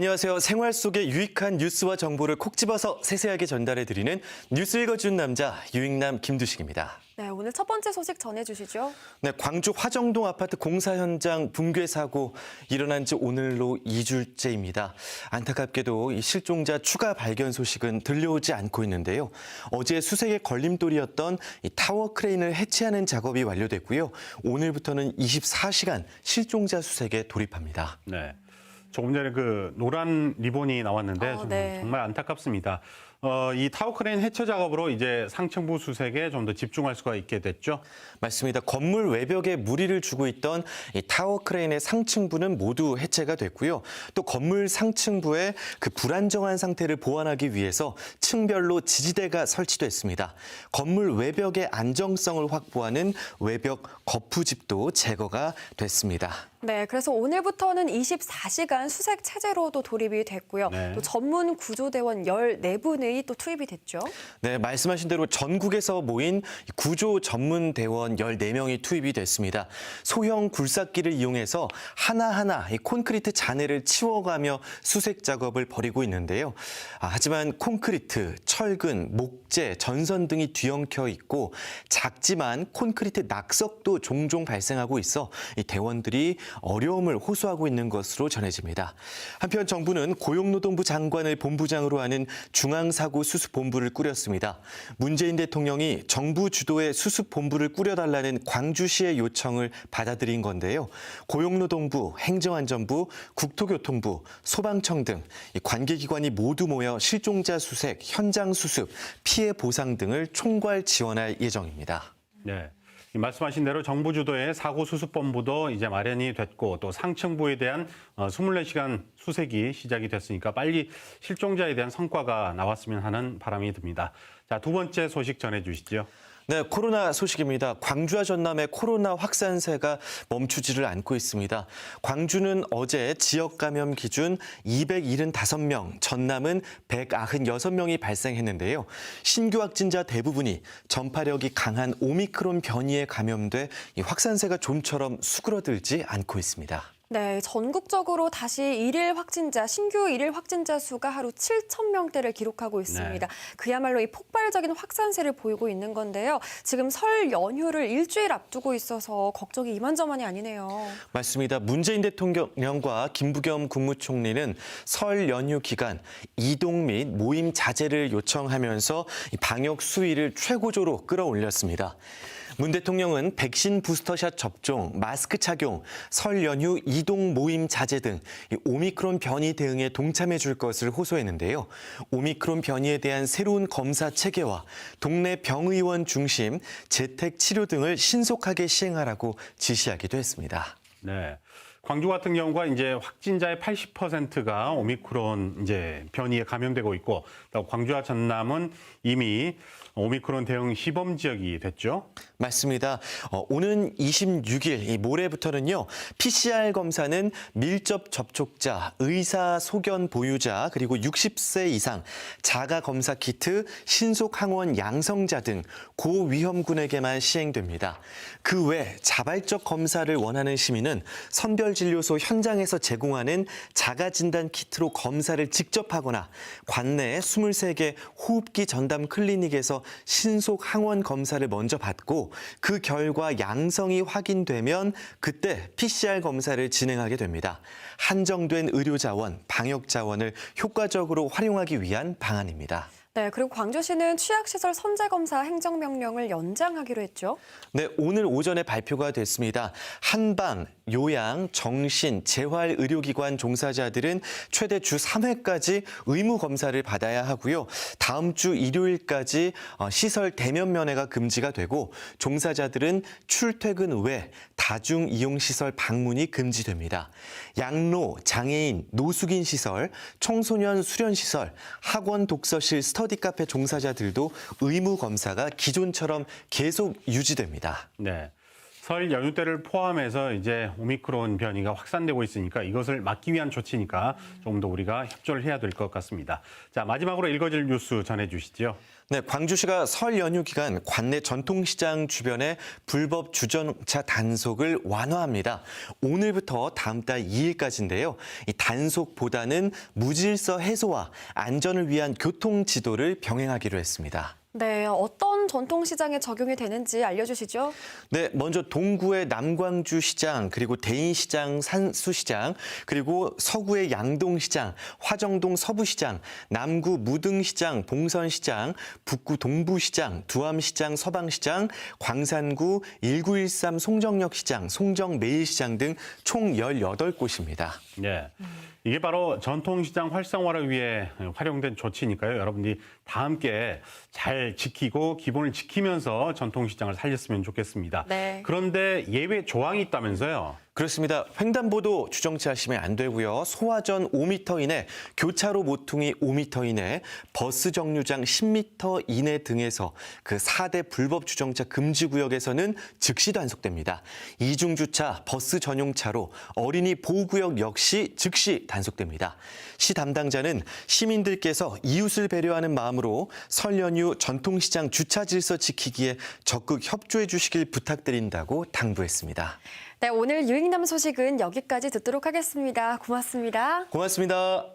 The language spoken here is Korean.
안녕하세요. 생활 속의 유익한 뉴스와 정보를 콕 집어서 세세하게 전달해 드리는 뉴스 읽어준 남자 유익남 김두식입니다. 네, 오늘 첫 번째 소식 전해주시죠. 네, 광주 화정동 아파트 공사 현장 붕괴 사고 일어난 지 오늘로 2주째입니다. 안타깝게도 이 실종자 추가 발견 소식은 들려오지 않고 있는데요. 어제 수색의 걸림돌이었던 이 타워 크레인을 해체하는 작업이 완료됐고요. 오늘부터는 24시간 실종자 수색에 돌입합니다. 네. 조금 전에 그 노란 리본이 나왔는데 아, 좀 네. 정말 안타깝습니다. 어, 이 타워 크레인 해체 작업으로 이제 상층부 수색에 좀 더 집중할 수가 있게 됐죠. 맞습니다. 건물 외벽에 무리를 주고 있던 이 타워 크레인의 상층부는 모두 해체가 됐고요. 또 건물 상층부에 그 불안정한 상태를 보완하기 위해서 층별로 지지대가 설치됐습니다. 건물 외벽의 안정성을 확보하는 외벽 거푸집도 제거가 됐습니다. 네, 그래서 오늘부터는 24시간 수색 체제로도 돌입이 됐고요. 네. 또 전문 구조대원 14분의 또 투입이 됐죠. 네, 말씀하신 대로 전국에서 모인 구조 전문 대원 14명이 투입이 됐습니다. 소형 굴삭기를 이용해서 하나하나 이 콘크리트 잔해를 치워가며 수색 작업을 벌이고 있는데요. 아, 하지만 콘크리트, 철근, 목재, 전선 등이 뒤엉켜 있고 작지만 콘크리트 낙석도 종종 발생하고 있어 이 대원들이 어려움을 호소하고 있는 것으로 전해집니다. 한편 정부는 고용노동부 장관을 본부장으로 하는 중앙사고 수습본부를 꾸렸습니다. 문재인 대통령이 정부 주도의 수습본부를 꾸려달라는 광주시의 요청을 받아들인 건데요. 고용노동부, 행정안전부, 국토교통부, 소방청 등이 관계기관이 모두 모여 실종자 수색, 현장 수습, 피해 보상 등을 총괄 지원할 예정입니다. 네. 이 말씀하신 대로 정부 주도의 사고 수습본부도 이제 마련이 됐고 또 상층부에 대한 어, 24시간 수색이 시작이 됐으니까 빨리 실종자에 대한 성과가 나왔으면 하는 바람이 듭니다. 자, 두 번째 소식 전해 주시죠. 네, 코로나 소식입니다. 광주와 전남의 코로나 확산세가 멈추지를 않고 있습니다. 광주는 어제 지역 감염 기준 275명, 전남은 196명이 발생했는데요. 신규 확진자 대부분이 전파력이 강한 오미크론 변이에 감염돼 이 확산세가 좀처럼 수그러들지 않고 있습니다. 네, 전국적으로 다시 일일 확진자, 신규 일일 확진자 수가 하루 7천 명대를 기록하고 있습니다. 그야말로 이 폭발적인 확산세를 보이고 있는 건데요. 지금 설 연휴를 일주일 앞두고 있어서 걱정이 이만저만이 아니네요. 맞습니다. 문재인 대통령과 김부겸 국무총리는 설 연휴 기간 이동 및 모임 자제를 요청하면서 이 방역 수위를 최고조로 끌어올렸습니다. 문 대통령은 백신 부스터샷 접종, 마스크 착용, 설 연휴 이동 모임 자제 등이 오미크론 변이 대응에 동참해 줄 것을 호소했는데요. 오미크론 변이에 대한 새로운 검사 체계와 동네 병의원 중심 재택 치료 등을 신속하게 시행하라고 지시하기도 했습니다. 네. 광주 같은 경우가 이제 확진자의 80%가 오미크론 이제 변이에 감염되고 있고 또 광주와 전남은 이미 오미크론 대응 시범 지역이 됐죠. 맞습니다. 어, 오는 26일 이 모레부터는요. PCR 검사는 밀접 접촉자, 의사 소견 보유자 그리고 60세 이상 자가 검사 키트, 신속 항원 양성자 등 고위험군에게만 시행됩니다. 그 외 자발적 검사를 원하는 시민은 선별 진료소 현장에서 제공하는 자가 진단 키트로 검사를 직접 하거나 관내 23개 호흡기 전담 클리닉에서 신속 항원 검사를 먼저 받고 그 결과 양성이 확인되면 그때 PCR 검사를 진행하게 됩니다. 한정된 의료 자원, 방역 자원을 효과적으로 활용하기 위한 방안입니다. 네, 그리고 광주시는 취약시설 선제검사 행정명령을 연장하기로 했죠. 네, 오늘 오전에 발표가 됐습니다. 한방, 요양, 정신, 재활 의료기관 종사자들은 최대 주 3회까지 의무 검사를 받아야 하고요. 다음 주 일요일까지 어, 시설 대면 면회가 금지가 되고 종사자들은 출퇴근 외 다중 이용 시설 방문이 금지됩니다. 양로, 장애인, 노숙인 시설, 청소년 수련 시설, 학원 독서실, 스터디 카페 종사자들도 의무 검사가 기존처럼 계속 유지됩니다. 네. 설 연휴 때를 포함해서 이제 오미크론 변이가 확산되고 있으니까 이것을 막기 위한 조치니까 조금 더 우리가 협조를 해야 될 것 같습니다. 자, 마지막으로 읽어질 뉴스 전해 주시죠. 네, 광주시가 설 연휴 기간 관내 전통시장 주변의 불법 주전차 단속을 완화합니다. 오늘부터 다음 달 2일까지인데요. 이 단속보다는 무질서 해소와 안전을 위한 교통 지도를 병행하기로 했습니다. 네, 어떤 전통시장에 적용이 되는지 알려주시죠. 네, 먼저 동구의 남광주 시장, 그리고 대인시장, 산수시장, 그리고 서구의 양동시장, 화정동 서부시장, 남구 무등시장, 봉선시장, 북구 동부시장, 두암시장, 서방시장, 광산구 1913 송정역 시장, 송정 매일시장 등 총 18곳입니다. 네. 이게 바로 전통시장 활성화를 위해 활용된 조치니까요. 여러분들이 다 함께 잘 지키고 기본을 지키면서 전통시장을 살렸으면 좋겠습니다. 네. 그런데 예외 조항이 있다면서요. 그렇습니다. 횡단보도 주정차하시면 안 되고요. 소화전 5m 이내, 교차로 모퉁이 5m 이내, 버스 정류장 10m 이내 등에서 그 4대 불법 주정차 금지 구역에서는 즉시 단속됩니다. 이중 주차, 버스 전용 차로, 어린이 보호 구역 역시 즉시 단속됩니다. 시 담당자는 시민들께서 이웃을 배려하는 마음으로 설 연휴 전통시장 주차 질서 지키기에 적극 협조해 주시길 부탁드린다고 당부했습니다. 네, 오늘 유익남 소식은 여기까지 듣도록 하겠습니다. 고맙습니다. 고맙습니다.